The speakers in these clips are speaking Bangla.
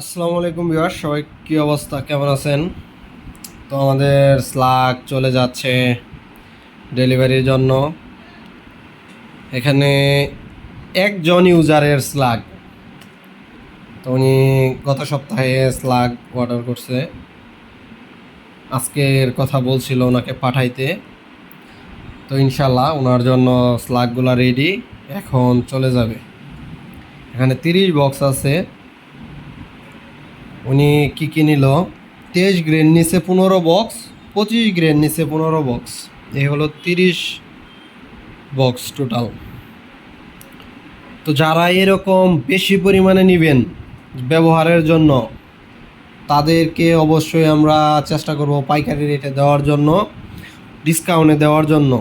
আসসালামু আলাইকুম বিহার সবাই কী অবস্থা? কেমন আছেন? তো আমাদের স্লাগ চলে যাচ্ছে ডেলিভারির জন্য। এখানে একজন ইউজারের স্লাগ তো উনি গত সপ্তাহে স্লাগ অর্ডার করছে। আজকের কথা বলছিল ওনাকে পাঠাইতে। তো ইনশাল্লাহ ওনার জন্য স্লাগগুলো রেডি এখন চলে যাবে। এখানে তিরিশ বক্স আছে। উনি কি কি নিল? তেইশ গ্রেন নিচে পনেরো বক্স পঁচিশ গ্রেন নিচে পনেরো বক্স এই হলো তিরিশ বক্স টোটাল তো যারা এরকম বেশি পরিমাণে নেবেন ব্যবহারের জন্য, তাদেরকে অবশ্যই আমরা চেষ্টা করব পাইকারি রেটে দেওয়ার জন্য ডিসকাউন্টে দেওয়ার জন্য।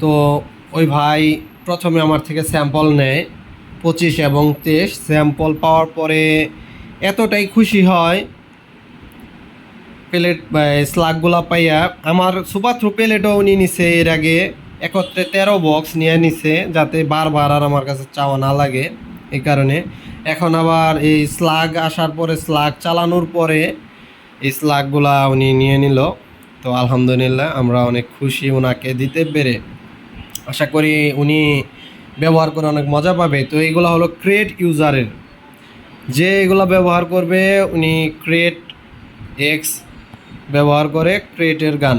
তো ওই ভাই প্রথমে আমার থেকে স্যাম্পল নেয়, পঁচিশ এবং তেইশ। স্যাম্পল পাওয়ার পরে এতটাই খুশি হয়। প্লেট স্লাগগুলা পাইয়া আমার সুপার থ্রু প্লেটও উনি নিছে এর আগে। একত্রে তেরো বক্স নিয়ে নিছে, যাতে বারবার আর আমার কাছে চাওয়া না লাগে এই কারণে। এখন আবার এই স্লাগ আসার পরে স্লাগ চালানোর পরে এই স্লাগগুলা উনি নিয়ে নিল। তো আলহামদুলিল্লাহ আমরা অনেক খুশি ওনাকে দিতে পেরে। আশা করি উনি ব্যবহার করে অনেক মজা পাবে। তো এইগুলো হলো ক্রিয়েট ইউজারের যে এগুলো ব্যবহার করবে, উনি ক্রিয়েট এক্স ব্যবহার করে ক্রিয়েটের গান।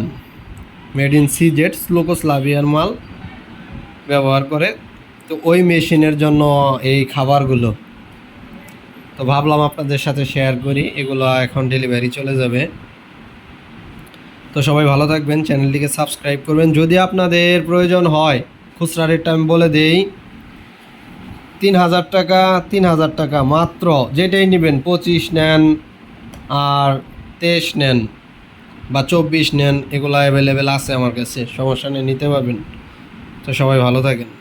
মেড ইন সি জেড স্লোকোস্লাভিয়ার মাল ব্যবহার করে। তো ওই মেশিনের জন্য এই খাবারগুলো। তো ভাবলাম আপনাদের সাথে শেয়ার করি, এগুলো এখন ডেলিভারি চলে যাবে। তো সবাই ভালো থাকবেন চ্যানেলটিকে সাবস্ক্রাইব করবেন। যদি আপনাদের প্রয়োজন হয়, খুচরা রেটটা আমি বলে দেই তিন হাজার টাকা তিন হাজার টাকা মাত্র। যেটাই নেবেন পঁচিশ নেন আর তেইশ নেন বা চব্বিশ নেন, এগুলো অ্যাভেলেবেল আছে আমার কাছে। সমস্যা নেই, নিতে পারবেন। তো সবাই ভালো থাকেন।